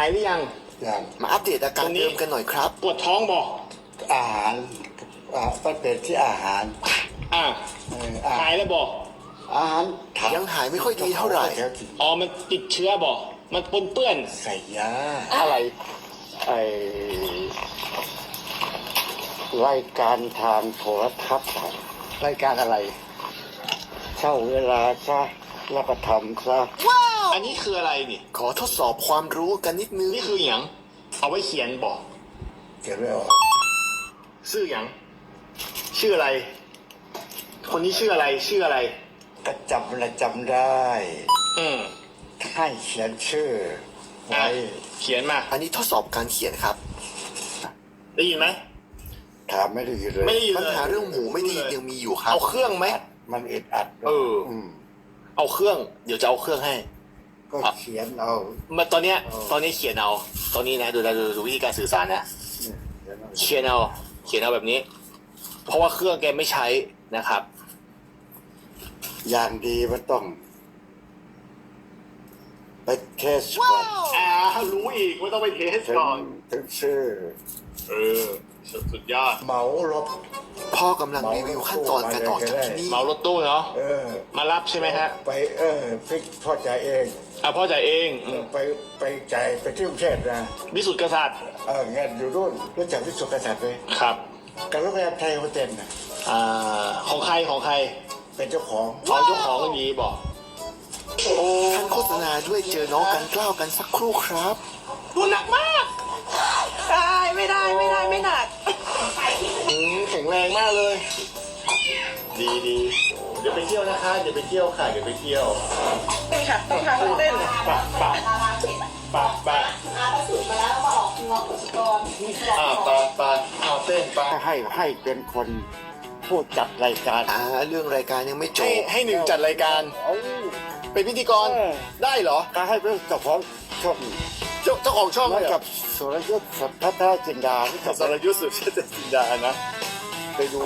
ายหรือยัง อย่างมาอัปเดตอาการวันนี้เดิมกันหน่อยครับ ปวดท้องบอกอาหารอ่ามันเป็นที่อาหารอ่าเอออาหายแล้วบอกอาหารยังหายไม่ค่อยดีเท่าไหร่ อ๋อมันติดเชื้อบอกมันปนเปื้อน ใส่ยาอะไรไอรายการทางโทรทัศน์อะรายการอะไร เช่าเวลาซะแล้วก็ทำซะ อันนี้คืออะไรนี่ ขอทดสอบความรู้กันนิดนึง นี่คืออย่างเอาไว้เขียนบอกเก็บไว้ออกชื่ออย่างชื่ออะไร คนนี้ชื่ออะไร ชื่ออะไร ก็จำและจำได้ อืมให้เขียนชื่ออะไว้เขียนมา อันนี้ทดสอบการเขียนครับ ได้ยินไหม ถามไม่ได้ยินเลยไม่ได้ยินปัญเลยหาเรื่องหูไม่ดียังมีอยู่ครับ เอาเครื่องไหมอัดมันอึดอัดเอออืมเอาเครื่อง เดี๋ยวจะเอาเครื่องให้ ก็เขียนเอามาตอนเนี้ยเออตอนนี้เขียนเอา ตอนนี้นะดูแลดูดูวิธีการสื่อสารนะเนี่ยเขียนเอาเขียนเอา เขียนเอาแบบนี้ เพราะว่าเครื่องแกไม่ใช้นะครับ อย่างดีมันต้องไปเทสก่อนอ่ารู้อีกว่าต้องไปเทสถึงก่อนถึงชื่อเออ สุดยอด เหมาลบพ่อกำลังรีวิวขั้นตอนการออกจากที่นี่เหมารถตู้เนาะเออ มารับใช่ไหมฮะ ไปเออฟิกพ่อใจายเองอะพ่อจ่ายเองอืมไปไปจ่ายไปที่กรุงเทพนะวิสุทธิกษัตริย์เออเงินอยู่รุ่นรู้จักวิสุทธิกษัตริย์ไหมครับ กับโรงแรมไทยโฮเทลน่ะอ่าของใครของใครเป็นเจ้าของของเจ้าของอย่างนี้บอกโอ้ท่านโฆษณาด้วยเจอน้องกันกล้าวกันสักครู่ครับตัวหนักมาก เลย ดีดีเดี๋ยวไปเที่ยวนะคะเดี๋ยวไปเที่ยวค่ะเดี๋ยวไปเที่ยวนี่ค่ะต้องทางเต้นปะปะปะปะอาประสูตรมาแล้วมาออกงอกอุปกรณ์อ่าปะปะเอาเต้นปะให้ให้เป็นคนผู้จัดรายการอ่าเรื่องรายการยังไม่จให้บให้หนึ่งจัดรายการ เอาเป็นพิธีกรเออได้เหรอก็ให้เป็นเจ้าของช่องเจ้าเจ้าของช่องเหมือนเหรอกับสุรยุทธ์สัทธาจินดาที่กักับบสรยุทธ์สุชาติจินดานะ ไปดู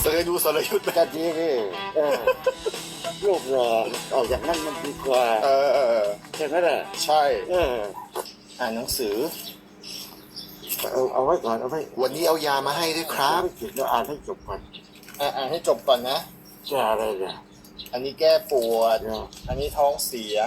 เคยดูสรยุทธ์ไหมกันนี้นี่เออลูกหล่อเอาอย่างนั้นมันดีกว่าเออเออใช่ไหมล่ะใช่เอออ่านหนังสือเอาเอาไว้ก่อนเอาไว้วันนี้เอายามาให้ด้วยครับไม่ผิดแล้วอ่านให้จบก่อนอ่าอ่านให้จบก่อนนะจะอะไรเนี่ยอันนี้แก้ปวดเดี๋ยวอันนี้ท้องเสีย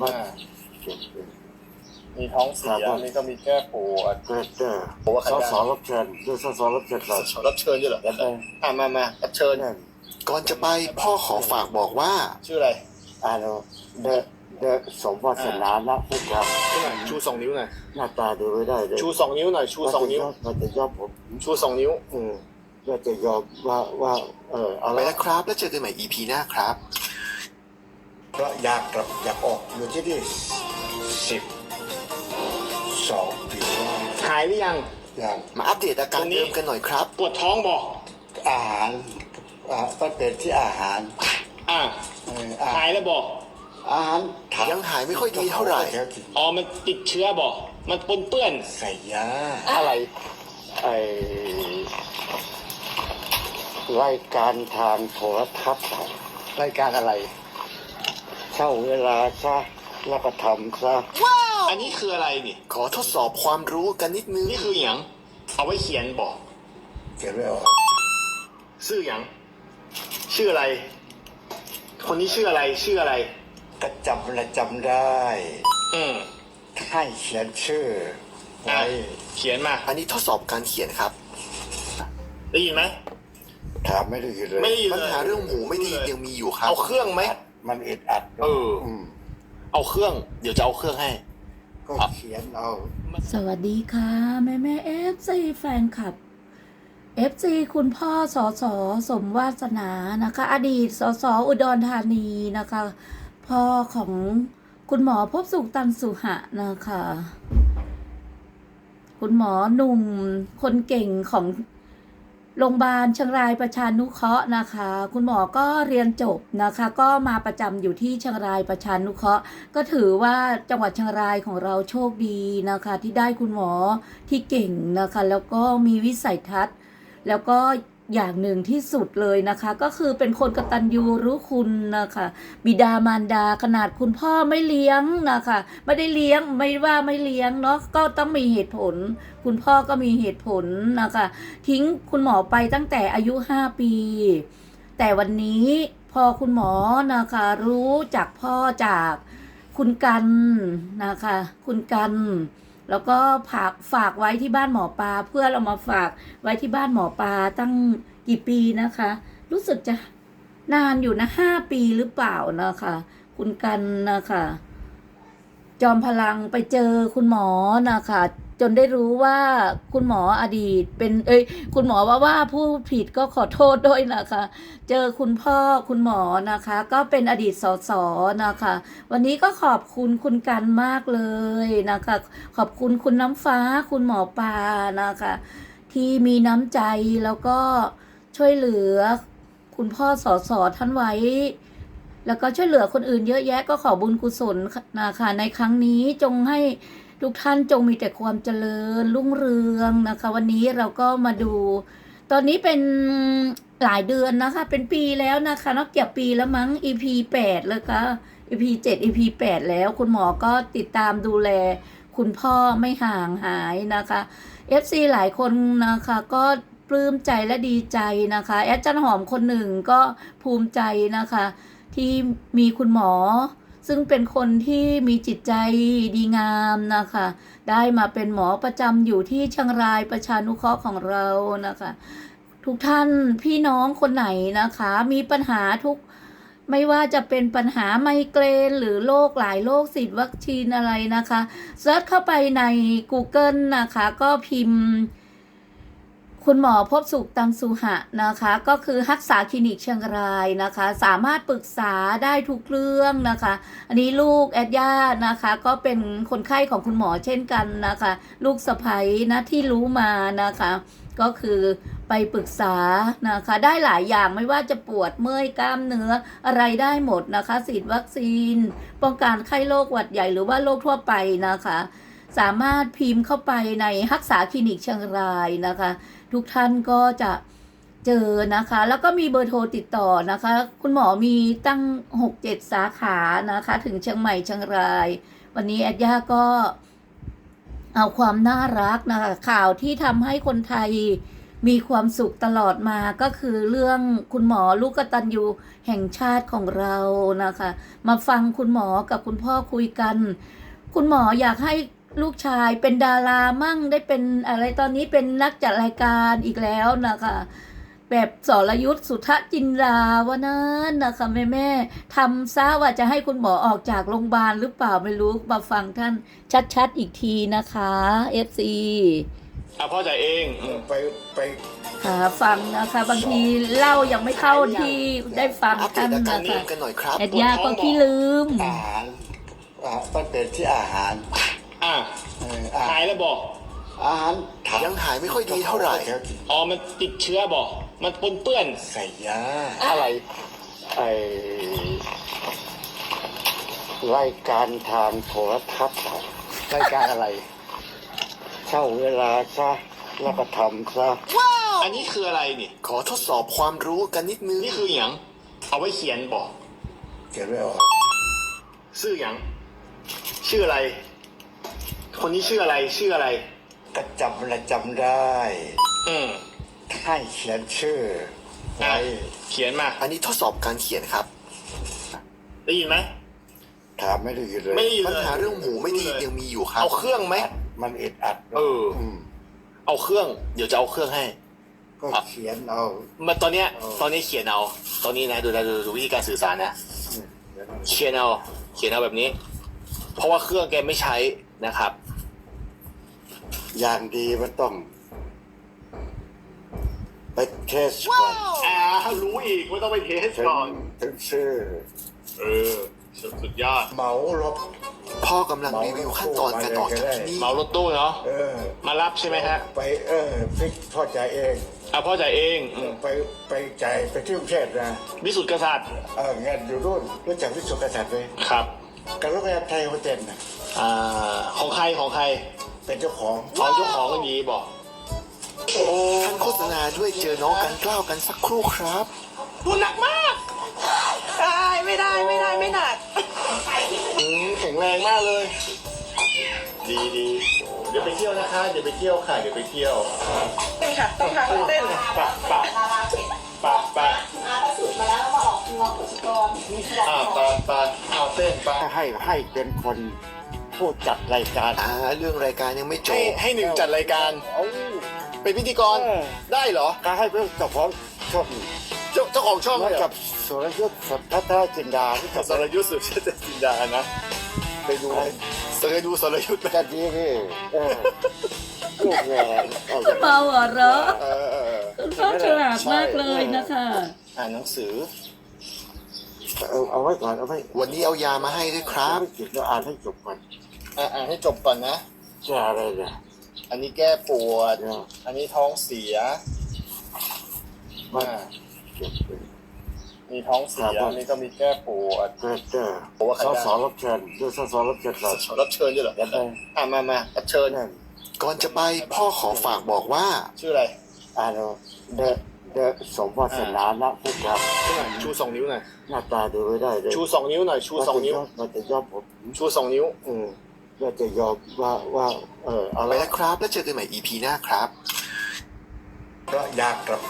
มาอ่าเก็บเอง มีท้องเสียครับอันนี้ก็มีแก้ปวด เกิดเจอผมว่าใครสได้สรับเชิญด้วยสสรับเชิญเรารับเชิญด้วยเหรอแล้วก็อ่ามามารับเชิญ นั่นก่อนจะไปพ่อขอฝากบอกว่า ชื่ออะไรอ่านเอาเดอะเดอะสมวาสนานะพวกเราชื่อหน่อยชูสองนิ้วหน่อยหน้าตาดูไม่ได้เลยชูสองนิ้วหน่อยชูสองนิ้ว มันจะยอมผมชูสองนิ้ว เออว่าจะยอมว่าว่า เออเอาไปละ แล้วครับ แล้วเจอกันใหม่ EP หน้าครับ เพราะอยากกลับอยากออกอยู่ที่นี่สิบ สองปีแล้วหายหรือยัง อย่างมาอัปเดตอาการวันนี้เดิมกันหน่อยครับ ปวดท้องบอกอาหารอ่ามันเป็นที่อาหารอ่าเอออาหายแล้วบอกอาหารยังหายไม่ค่อยดีเท่าไหร่ อ๋อมันติดเชื้อบอกมันปนเปื้อน ใส่ยาอะไรไอรายการทางโทรทัศน์อะรายการอะไรเช่าเวลาซะแล้วก็ทำซะ อันนี้คืออะไรนี่ ขอทดสอบความรู้กันนิดนึงนี่คืออย่างเอาไว้เขียนบอกเก็บไว้ออกชื่ออย่างชื่ออะไร คนนี้ชื่ออะไร ชื่ออะไร ก็จำและจำได้ อืมให้เขียนชื่ออะไว้เขียนมา อันนี้ทดสอบการเขียนครับ ได้ยินไหมถามไม่ได้ยินเลยไม่ได้ยินปัญเลยหาเรื่องหูไม่ดียังมีอยู่ครับ เอาเครื่องไหมอัดมันอึดอัด เอออืมเอาเครื่อง เดี๋ยวจะเอาเครื่องให้ ก็เขียนเอาสวัสดีค่ะ แม่แม่เอฟซีแฟนคลับเอฟซีคุณพ่อสอสอสมวาสนานะคะ อดีตสอสออุดรธานีนะคะ พ่อของคุณหมอพบสุขตันสุหะนะคะ คุณหมอหนุ่มคนเก่งของ โรงพยาบาลเชียงรายประชานุเคราะห์นะคะ คุณหมอก็เรียนจบนะคะ ก็มาประจำอยู่ที่เชียงรายประชานุเคราะห์ ก็ถือว่าจังหวัดเชียงรายของเราโชคดีนะคะ ที่ได้คุณหมอที่เก่งนะคะ แล้วก็มีวิสัยทัศน์ แล้วก็ อย่างหนึ่งที่สุดเลยนะคะ ก็คือเป็นคนกตัญญูรู้คุณนะคะ บิดามารดาขนาดคุณพ่อไม่เลี้ยงนะคะ ไม่ได้เลี้ยงไม่ว่าไม่เลี้ยงเนาะก็ต้องมีเหตุผล คุณพ่อก็มีเหตุผลนะคะ ทิ้งคุณหมอไปตั้งแต่อายุ 5 ปี แต่วันนี้พอคุณหมอนะคะ รู้จากพ่อจากคุณกันนะคะ คุณกัน แล้วก็ฝากฝากไว้ที่บ้านหมอปลาเพื่อเรามาฝากไว้ที่บ้านหมอปลาตั้งกี่ปีนะคะ รู้สึกจะนานอยู่นะห้าปีหรือเปล่านะคะ คุณกันนะคะ จอมพลังไปเจอคุณหมอนะคะ จนได้รู้ว่าคุณหมออดีตเป็นเอ้ยคุณหมอว่าว่าผู้ผิดก็ขอโทษด้วยนะคะ เจอคุณพ่อคุณหมอนะคะ ก็เป็นอดีตสสนะคะ วันนี้ก็ขอบคุณคุณกันมากเลยนะคะ ขอบคุณคุณน้ำฟ้าคุณหมอปลานะคะ ที่มีน้ำใจแล้วก็ช่วยเหลือคุณพ่อสอสอท่านไว้ แล้วก็ช่วยเหลือคนอื่นเยอะแยะก็ขอบุญกุศลนะคะในครั้งนี้จงให้ ทุกท่านจงมีแต่ความเจริญรุ่งเรืองนะคะ วันนี้เราก็มาดู ตอนนี้เป็นหลายเดือนนะคะ เป็นปีแล้วนะคะนอกจากปีแล้วมั้ง EP แปดแล้วก็ EP เจ็ด EP แปดแล้ว คุณหมอก็ติดตามดูแล คุณพ่อไม่ห่างหายนะคะ FC หลายคนนะคะก็ปลื้มใจและดีใจนะคะ แอดจันหอมคนหนึ่งก็ภูมิใจนะคะ ที่มีคุณหมอ ซึ่งเป็นคนที่มีจิตใจดีงามนะคะ ได้มาเป็นหมอประจำอยู่ที่เชียงรายประชานุเคราะห์ของเรานะคะ ทุกท่านพี่น้องคนไหนนะคะ มีปัญหาทุกไม่ว่าจะเป็นปัญหาไมเกรน หรือโรคหลายโรคสิทธิ์วัคซีนอะไรนะคะเซิร์ชเข้าไปใน Google นะคะ ก็พิมพ์ คุณหมอพบสุขตังสุหะนะคะ ก็คือรักษาคลินิกเชียงรายนะคะ สามารถปรึกษาได้ทุกเรื่องนะคะ อันนี้ลูกแอดย่านะคะ ก็เป็นคนไข้ของคุณหมอเช่นกันนะคะ ลูกสะใภ้นะที่รู้มานะคะ ก็คือไปปรึกษานะคะ ได้หลายอย่างไม่ว่าจะปวดเมื่อยกล้ามเนื้ออะไรได้หมดนะคะฉีดวัคซีน ป้องกันไข้โรคหวัดใหญ่หรือว่าโรคทั่วไปนะคะ สามารถพิมพ์เข้าไปในรักษาคลินิกเชียงรายนะคะ ทุกท่านก็จะเจอนะคะ แล้วก็มีเบอร์โทรติดต่อนะคะ คุณหมอมีตั้ง 6-7 สาขานะคะ ถึงเชียงใหม่เชียงราย วันนี้แอดย่าก็เอาความน่ารักนะคะ ข่าวที่ทำให้คนไทยมีความสุขตลอดมาก็คือเรื่องคุณหมอลูกกตัญญูแห่งชาติของเรานะคะ มาฟังคุณหมอกับคุณพ่อคุยกัน คุณหมออยากให้ ลูกชายเป็นดารามั่งได้เป็นอะไรตอนนี้เป็นนักจัดรายการอีกแล้วนะคะ แบบสรยุทธสุทธจินดาวะนั้นนะคะแม่แม่ๆทำซะว่าจะให้คุณหมอออกจากโรงพยาบาลหรือเปล่าไม่รู้มาฟังท่านชัดๆอีกทีนะคะ FC อะพ่อจ่ายเองอืมไปไปค่ะฟังนะคะบางทีเล่ายังไม่เข้าที่ได้ฟังอัปเดท่าตนอาการนะลืคะมกันหน่อยครับแอดยาก็ขี้ลืม อาหารอ่ามันเป็นที่อาหาร อะเอออาหายแล้วบอกอาหารถายังหายไม่ค่อยดีเท่าไหร่แถวกินอ๋อมันติดเชื้อบอกมันปนเปื้อน ใส่ยาอะไรไอรายการทางโทรทัศน์อะรายการอะไรเช่าเวลาซะแล้วก็ทำซะอันนี้คืออะไรนี่ ขอทดสอบความรู้กันนิดนึงนี่คืออย่างเอาไว้เขียนบอกเขียนไม่ออกชื่ออย่างชื่ออะไร คนนี้ชื่ออะไรชื่ออะไร ก็จำและจำได้อืมให้เขียนชื่ออะไว้เขียนมา อันนี้ทดสอบการเขียนครับ ได้ยินไหมถามไม่ได้ยินเลยไม่ได้ยินปัญเลยหาเรื่องหูไม่ดียังมีอยู่ครับเอาเครื่องไหมมันอึดอัดเออมเอาเครื่อง เดี๋ยวจะเอาเครื่องให้ ก็เขียนเอามาตอนเนี้ยเออตอนนี้เขียนเอา ตอนนี้นะดูนะดูดูวิธีการสื่อสารนะ อืมเขียนเอาเขียนเอาเขียนเอาแบบนี้ เพราะว่าเครื่องแกไม่ใช้ นะครับ อย่างดีมันต้อง ไปเทสก่อนอ่ารู้อีกว่าต้องไปเทสถึงก่อน ถึงชื่อ เออสุดสุดยอด เหมารถ พ่อกำลังรีวิวขั้นตอนการออกจากที่นี่เหมารถตู้เนาะเออ มารับใช่ไหมฮะ ไปเออฟิกพ่อจ่ายเองอะพ่อจ่ายเองอืมไปไปจ่ายไปที่กรุงเทพนะ วิสุทธิกษัตริย์ เออเงินอยู่รุ่นรู้จักวิสุทธิกษัตริย์ไหมครับ กับโรงแรมไทยโฮเทลนะ อ่าของใครของใครเป็นเจ้าของของเจ้าของก็ดีบอกท่านโฆษณาด้วยเจอน้องกันกล้าวกันสักครู่ครับดูหนักมากตายไม่ได้ไม่ได้ไม่หนักอืมแข็งแรงมากเลย ดีดีเดี๋ยวไปเที่ยวนะคะเดี๋ยวไปเที่ยวค่ะเดี๋ยวไปเที่ยวเต้นค่ะต้องทางเต้นปะปะปะปะอาถ้าสุดมาแล้วมาออกงอกอุปกรณ์อ่าปะปะเอาเต้นปะให้ให้เป็นคน ผู้จัดรายการอ่าเรื่องรายการยังไม่จให้บให้หนึ่งจัดรายการ เอาเป็นพิธีกรเออ ได้เหรอ ก็ให้เป็นเจ้าของช่องเจ้าเจ้าของช่องเหมือนเนี่ยกับสุรยุทธ์สัทธาจินดาที่กับสรยุทธ์สุดเชษจินดานะไปดูเคยดูสรยุทธ์ไหมจะดีนี่เออลูกแง่เอาเบาหัวเราะเออเออคุณพ่อฉลาดมากเลยนะคะ อ่านหนังสือ เอาเอาไว้ก่อนเอาไว้วันนี้เอายามาให้ด้วยครับไม่กินแล้วอ่านให้จบก่อน อ่าอ่านให้จบก่อนนะแค่อะไรเนี่ย อันนี้แก้ปวดเนี่ยอันนี้ท้องเสียมันอ่าเก็บเป็น มีท้องเสีย ครับ อันนี้ก็มีแก้ปวดเกิดเจอผมว่าใครสอได้สอรับเชิญดูสอสอรับเชิญก่อนรับเชิญด้วยเหรอแล้วไปอ่ามามารับเชิญ นั่นก่อนจะไปพ่อขอฝากบอกว่า ชื่ออะไรอ่านเอาเดอะเดอะสมวาสนานะพวกเราชื่อหน่อยชูสองนิ้วหน่อย หน้าตาดูไม่ได้เลยชูสองนิ้วหน่อย ชูสองนิ้ว มันจะยอมผม ชูสองนิ้วเออ ว่าจะยอมว่าว่าเออเอาไปละ แล้วครับ แล้วเจอกันใหม่ EP หน้าครับเพราะอยากกลับ